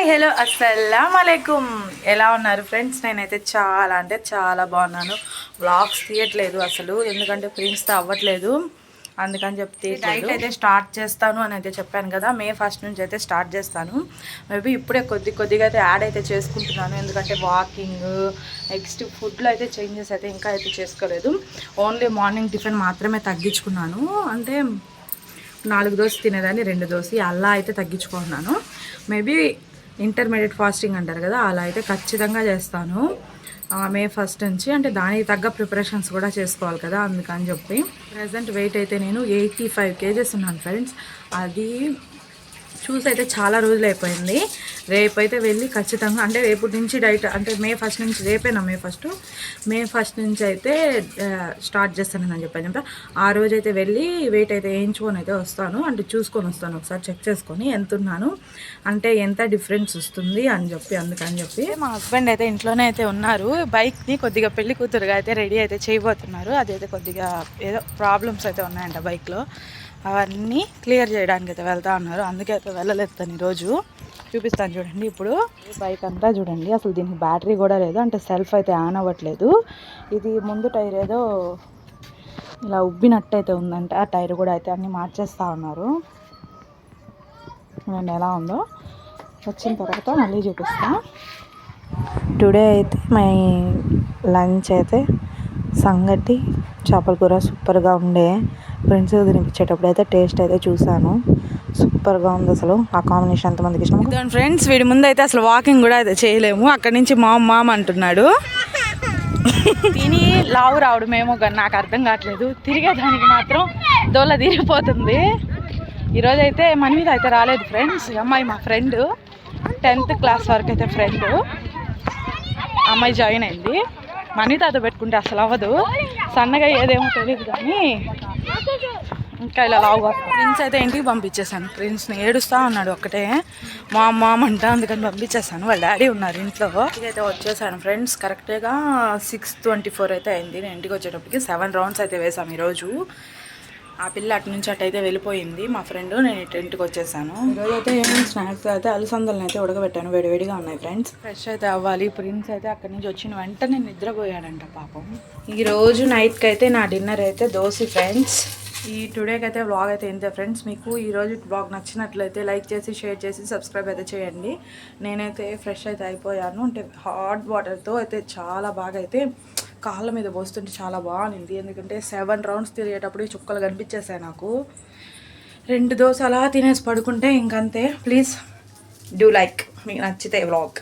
Hi hello అస్సలం అలైకుమ్ ఎలా ఉన్నారు ఫ్రెండ్స్? నేనైతే చాలా అంటే చాలా బాగున్నాను. వ్లాగ్స్ తీయట్లేదు అసలు ఎందుకంటే ఫ్రెండ్స్తో అవ్వట్లేదు. అందుకని చెప్తే డైట్ అయితే స్టార్ట్ చేస్తాను అని అయితే చెప్పాను కదా మే ఫస్ట్ నుంచి అయితే స్టార్ట్ చేస్తాను. మేబీ ఇప్పుడే కొద్ది కొద్దిగా అయితే యాడ్ అయితే చేసుకుంటున్నాను ఎందుకంటే వాకింగ్ నెక్స్ట్ ఫుడ్లో అయితే చేంజెస్ అయితే ఇంకా అయితే చేసుకోలేదు. ఓన్లీ మార్నింగ్ టిఫిన్ మాత్రమే తగ్గించుకున్నాను. అంటే నాలుగు దోశ తినేదాన్ని రెండు దోశ అలా అయితే తగ్గించుకుంటున్నాను. మేబీ ఇంటర్మీడియట్ ఫాస్టింగ్ అంటారు కదా అలా అయితే ఖచ్చితంగా చేస్తాను. మే ఫస్ట్ నుంచి అంటే దానికి తగ్గ ప్రిపరేషన్స్ కూడా చేసుకోవాలి కదా అందుకని చెప్పి. ప్రజెంట్ వెయిట్ అయితే నేను ఎయిటీ ఫైవ్ కేజెస్ ఉన్నాను ఫ్రెండ్స్ అది చూసి అయితే చాలా రోజులు అయిపోయింది. రేపు అయితే వెళ్ళి ఖచ్చితంగా అంటే రేపు నుంచి డైట్ అంటే మే ఫస్ట్ నుంచి రేపేనా మే ఫస్ట్? మే ఫస్ట్ నుంచి అయితే స్టార్ట్ చేస్తానని అని చెప్పాను చెప్పా ఆ రోజు అయితే వెళ్ళి వెయిట్ అయితే వేయించుకొని అయితే వస్తాను. అంటే చూసుకొని వస్తాను ఒకసారి చెక్ చేసుకొని ఎంత ఉన్నాను అంటే ఎంత డిఫరెన్స్ వస్తుంది అని చెప్పి అందుకని చెప్పి. మా హస్బెండ్ అయితే ఇంట్లోనే అయితే ఉన్నారు. బైక్ని కొద్దిగా పెళ్ళి కూతురుగా అయితే రెడీ అయితే చేయబోతున్నారు. అదైతే కొద్దిగా ఏదో ప్రాబ్లమ్స్ అయితే ఉన్నాయంట బైక్లో అవన్నీ క్లియర్ చేయడానికి అయితే వెళ్తా ఉన్నారు. అందుకే అయితే వెళ్ళలేదు తను ఈరోజు. చూపిస్తాను చూడండి ఇప్పుడు. బైక్ అంతా చూడండి అసలు దీనికి బ్యాటరీ కూడా లేదు అంటే సెల్ఫ్ అయితే ఆన్ అవ్వట్లేదు. ఇది ముందు టైర్ ఏదో ఇలా ఉబ్బినట్టు అయితే ఉందంట ఆ టైర్ కూడా అయితే అన్నీ మార్చేస్తూ ఉన్నారు. చూడండి ఎలా ఉందో. వచ్చిన తర్వాత మళ్ళీ చూపిస్తా. టుడే అయితే మై లంచ్ అయితే సంగటి చేపల కూర సూపర్గా ఉండే. ఫ్రెండ్స్ తినిపించేటప్పుడు అయితే టేస్ట్ అయితే చూసాను సూపర్గా ఉంది అసలు. ఆ కాంబినేషన్ ఎంతమందికి ఇష్టం? ఫ్రెండ్స్ వీడి ముందు అయితే అసలు వాకింగ్ కూడా అయితే చేయలేము. అక్కడి నుంచి మామ్ మామ్ అంటున్నాడు. తిని లావు రావడం కానీ నాకు అర్థం కావట్లేదు. తిరిగేదానికి మాత్రం దోల తీరిపోతుంది. ఈరోజు అయితే మన మీద అయితే రాలేదు ఫ్రెండ్స్ ఈ అమ్మాయి మా ఫ్రెండ్ టెన్త్ క్లాస్ వరకు అయితే ఫ్రెండ్ అమ్మాయి జాయిన్ అయింది. మనీ తాత పెట్టుకుంటే అసలు అవ్వదు. సన్నగా ఏదేమో తెలియదు కానీ ఇంకా ఇలా లావుగా ఫ్రెండ్స్ అయితే ఇంటికి పంపించేశాను. ప్రిన్స్ని ఏడుస్తా ఉన్నాడు ఒక్కటే. మా అమ్మ అంట అందుకని పంపించేశాను. వాళ్ళ డాడీ ఉన్నారు ఇంట్లో. అయితే వచ్చేసాను ఫ్రెండ్స్. కరెక్ట్గా సిక్స్ ట్వంటీ ఫోర్ అయితే అయింది. నేను ఇంటికి వచ్చేటప్పటికి సెవెన్ రౌండ్స్ అయితే వేసాం ఈరోజు. ఆ పిల్ల అటు నుంచి అటు అయితే వెళ్ళిపోయింది. మా ఫ్రెండ్ నేను ఇటు ఇంటికి వచ్చేసాను. ఈరోజు అయితే ఏమైనా స్నాక్స్ అయితే అలసందలను అయితే ఉడకబెట్టాను. వేడివేడిగా ఉన్నాయి ఫ్రెండ్స్. ఫ్రెష్ అయితే అవ్వాలి. ప్రిన్స్ అయితే అక్కడి నుంచి వచ్చిన వెంటనే నిద్రపోయాడంట పాపం. ఈరోజు నైట్కి అయితే నా డిన్నర్ అయితే దోశ ఫ్రెండ్స్ ఈ టుడేకి అయితే వ్లాగ్ అయితే ఇంతే ఫ్రెండ్స్. మీకు ఈరోజు వ్లాగ్ నచ్చినట్లయితే లైక్ చేసి షేర్ చేసి సబ్స్క్రైబ్ అయితే చేయండి. నేనైతే ఫ్రెష్ అయితే అయిపోయాను. అంటే హాట్ వాటర్తో అయితే చాలా బాగా అయితే కాళ్ళ మీద పోస్తుంటే చాలా బాగుంది ఎందుకంటే సెవెన్ రౌండ్స్ తిరిగేటప్పుడు చుక్కలు కనిపించేసాయి నాకు. రెండు దోశ అలా తినేసి పడుకుంటే ఇంకంతే. ప్లీజ్ డూ లైక్ మీకు నచ్చితే వ్లాగ్